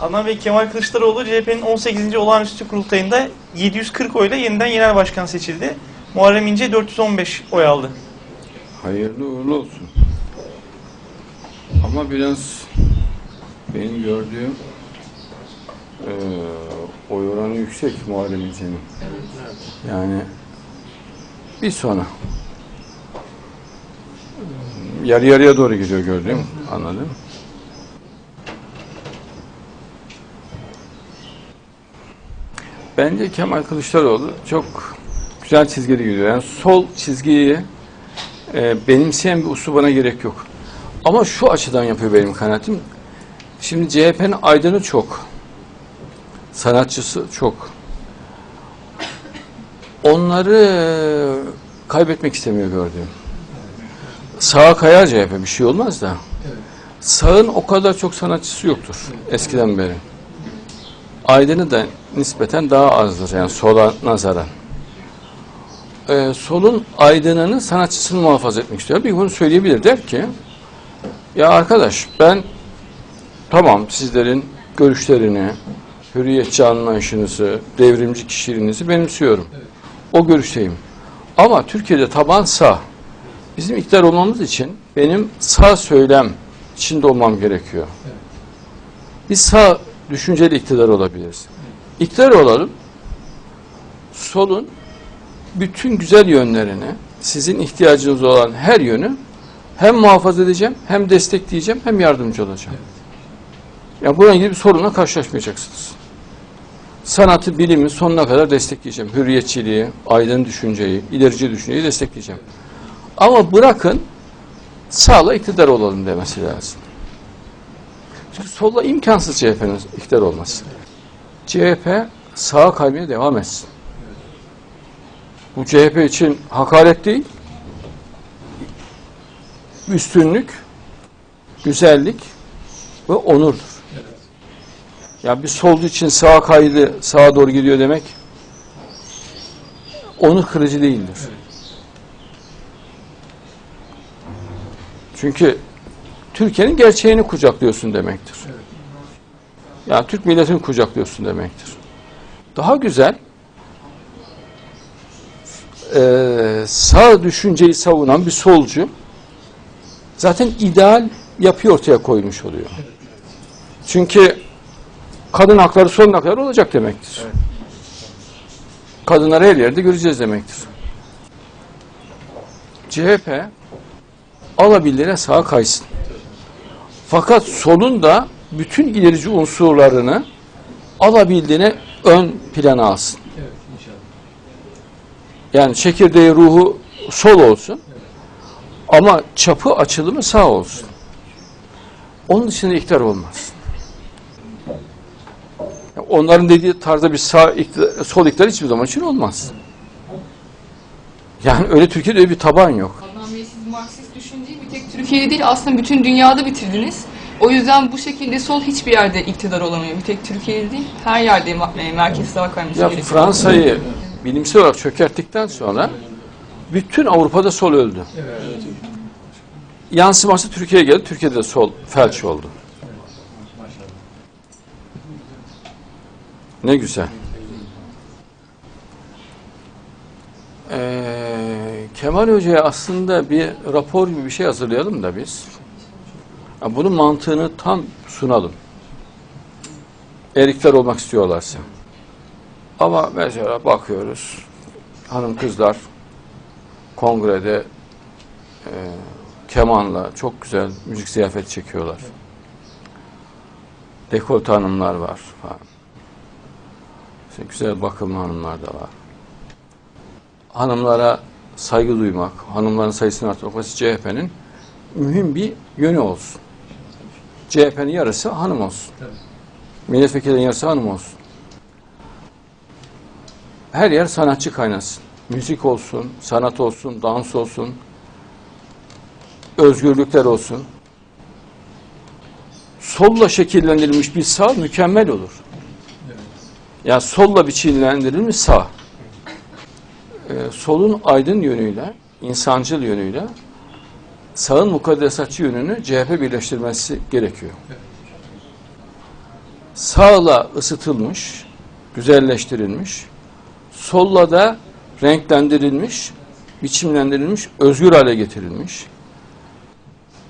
Adnan Bey Kemal Kılıçdaroğlu CHP'nin 18. olağanüstü kurultayında 740 oyla yeniden genel başkan seçildi. Muharrem İnce 415 oy aldı. Hayırlı uğurlu olsun. Ama biraz benim gördüğüm eee oy oranı yüksek Muharrem İnce'nin. Yani bir sonra yarı yarıya doğru gidiyor gördüğüm. Anladın Bence Kemal Kılıçdaroğlu çok güzel çizgide gidiyor. Yani sol çizgiyi e, benimseyen bir uslubuna gerek yok. Ama şu açıdan yapıyor benim kanaatim. Şimdi CHP'nin aydını çok. Sanatçısı çok. Onları kaybetmek istemiyor gördüğüm. Sağa kayar CHP bir şey olmaz da. Sağın o kadar çok sanatçısı yoktur eskiden beri. Aydını da nispeten daha azdır yani sola nazaran e, solun aydınını sanatçısını muhafaza etmek istiyor. Bir bunu söyleyebilir der ki ya arkadaş ben tamam sizlerin görüşlerini, hürriyetçi anlayışınızı, devrimci kişiliğinizi benimsiyorum. O görüşteyim. Ama Türkiye'de taban sağ. Bizim iktidar olmamız için benim sağ söylem içinde olmam gerekiyor. Biz sağ düşünceli iktidar olabiliriz. İktidar olalım, solun bütün güzel yönlerini, sizin ihtiyacınız olan her yönü hem muhafaza edeceğim, hem destekleyeceğim, hem yardımcı olacağım. Ya buna ilgili bir sorunla karşılaşmayacaksınız. Sanatı, bilimi sonuna kadar destekleyeceğim. Hürriyetçiliği, aydın düşünceyi, ilerici düşünceyi destekleyeceğim. Ama bırakın sağla iktidar olalım demesi lazım. Çünkü solla imkansız CHP'nin iktidar olması. CHP sağa kaymaya devam etsin. Bu CHP için hakaret değil, üstünlük, güzellik ve onurdur. Ya bir solcu için sağa kaydı, sağa doğru gidiyor demek onur kırıcı değildir. Çünkü Türkiye'nin gerçeğini kucaklıyorsun demektir. Yani Türk milletini kucaklıyorsun demektir. Daha güzel e, sağ düşünceyi savunan bir solcu zaten ideal yapı ortaya koymuş oluyor. Çünkü kadın hakları sonuna kadar olacak demektir. Kadınları her yerde göreceğiz demektir. CHP alabildiğine sağa kaysın. Fakat solun da bütün ilerici unsurlarını alabildiğine ön plana alsın. Yani çekirdeği ruhu sol olsun. Ama çapı açılımı sağ olsun. Onun dışında iktidar olmaz. Onların dediği tarzda bir sağ iktidar, sol iktidar hiçbir zaman için olmaz. Yani öyle Türkiye'de öyle bir taban yok. Marksist düşünceyi bir tek Türkiye'de değil aslında bütün dünyada bitirdiniz. O yüzden bu şekilde sol hiçbir yerde iktidar olamıyor. Bir tek Türkiye'de değil her yerde ma- merkez sağa kayması Ya gerekiyor. Fransa'yı bilimsel olarak çökerttikten sonra bütün Avrupa'da sol öldü. Yansıması Türkiye'ye geldi. Türkiye'de de sol felç oldu. Ne güzel. Ee, Kemal Hoca'ya aslında bir rapor gibi bir şey hazırlayalım da biz. Ya bunun mantığını tam sunalım. Erikler olmak istiyorlarsa. Ama mesela bakıyoruz hanım kızlar kongrede e, kemanla çok güzel müzik ziyafeti çekiyorlar. Dekolte hanımlar var falan. İşte güzel bakımlı hanımlar da var. Hanımlara saygı duymak, hanımların sayısını arttırmak CHP'nin mühim bir yönü olsun. CHP'nin yarısı hanım olsun. Milletvekilinin yarısı hanım olsun her yer sanatçı kaynasın. Müzik olsun, sanat olsun, dans olsun, özgürlükler olsun. Solla şekillendirilmiş bir sağ mükemmel olur. Yani solla biçimlendirilmiş sağ. Ee, solun aydın yönüyle, insancıl yönüyle sağın mukaddesatçı yönünü CHP birleştirmesi gerekiyor. Sağla ısıtılmış, güzelleştirilmiş, solla da renklendirilmiş, biçimlendirilmiş, özgür hale getirilmiş.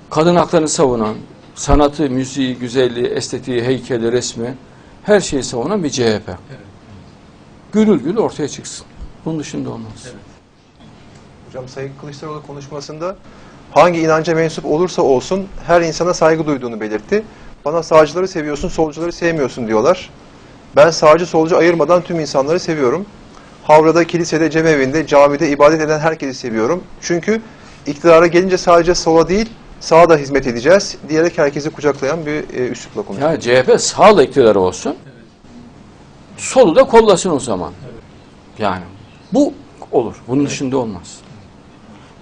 Kadın haklarını savunan, sanatı, müziği, güzelliği, estetiği, heykeli, resmi her şeyi savunan bir CHP. Gülül gül ortaya çıksın. Bunun dışında olmaz. Hocam Sayın Kılıçdaroğlu konuşmasında hangi inanca mensup olursa olsun her insana saygı duyduğunu belirtti. Bana sağcıları seviyorsun, solcuları sevmiyorsun diyorlar. Ben sağcı solcu ayırmadan tüm insanları seviyorum. Havrada, kilisede, cemevinde, camide ibadet eden herkesi seviyorum. Çünkü iktidara gelince sadece sola değil, sağa da hizmet edeceğiz diyerek herkesi kucaklayan bir e, üslupla konuşuyor. Ya CHP sağla iktidarı olsun. Solu da kollasın o zaman. Yani bu olur. Bunun dışında olmaz.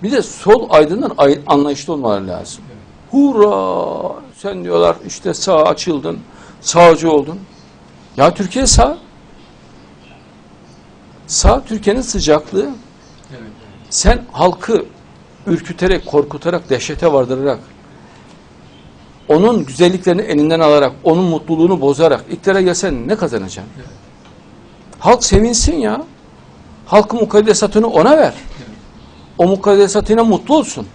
Bir de sol aydınlar ay- anlayışlı olmaları lazım. Hurra! Sen diyorlar işte sağ açıldın, sağcı oldun. Ya Türkiye sağ. Sağ Türkiye'nin sıcaklığı. Sen halkı ürküterek, korkutarak, dehşete vardırarak, onun güzelliklerini elinden alarak, onun mutluluğunu bozarak iktidara gelsen ne kazanacaksın? Halk sevinsin ya. Halkın mukaddesatını ona ver. O mukaddesatına mutlu olsun.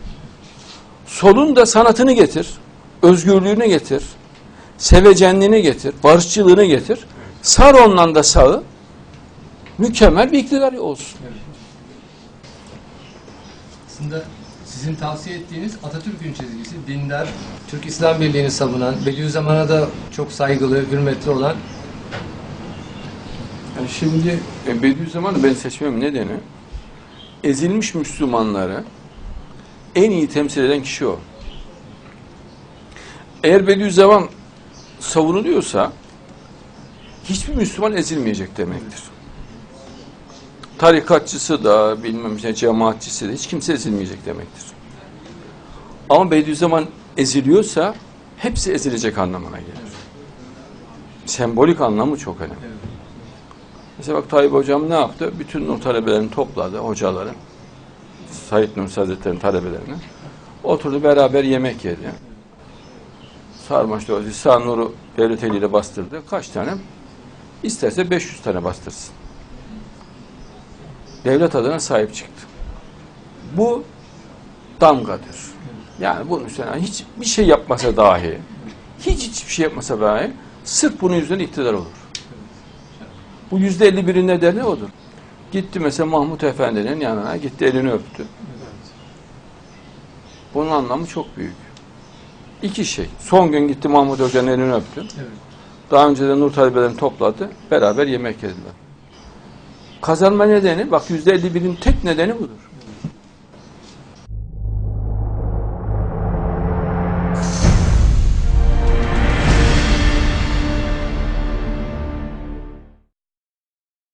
Solun da sanatını getir, özgürlüğünü getir, sevecenliğini getir, barışçılığını getir. Sar ondan da sağı, mükemmel bir iktidar olsun. Aslında sizin tavsiye ettiğiniz Atatürk'ün çizgisi, dindar, Türk İslam Birliği'ni savunan, Bediüzzaman'a da çok saygılı, hürmetli olan Yani şimdi e, Bediüzzaman'ı ben seçmem nedeni ezilmiş Müslümanları en iyi temsil eden kişi o. Eğer Bediüzzaman savunuluyorsa hiçbir Müslüman ezilmeyecek demektir. Tarikatçısı da bilmem işte cemaatçisi de hiç kimse ezilmeyecek demektir. Ama Bediüzzaman eziliyorsa hepsi ezilecek anlamına gelir. Sembolik anlamı çok önemli. Mesela bak Tayyip Hocam ne yaptı? Bütün Nur talebelerini topladı, hocaları. Said Nursi Hazretleri'nin talebelerini. Oturdu beraber yemek yedi. Sarmaş Doğası, Sağ Nur'u devlet eliyle bastırdı. Kaç tane? İsterse 500 tane bastırsın. Devlet adına sahip çıktı. Bu damgadır. Yani bunun üstüne hiç bir şey yapmasa dahi, hiç hiçbir şey yapmasa dahi, sırf bunun yüzünden iktidar olur. Bu yüzde elli birin nedeni odur. Gitti mesela Mahmut Efendi'nin yanına, gitti elini öptü. Bunun anlamı çok büyük. İki şey. Son gün gitti Mahmut Hoca'nın elini öptü. Daha önce de Nur talebelerini topladı. Beraber yemek yediler. Kazanma nedeni, bak yüzde elli birin tek nedeni budur.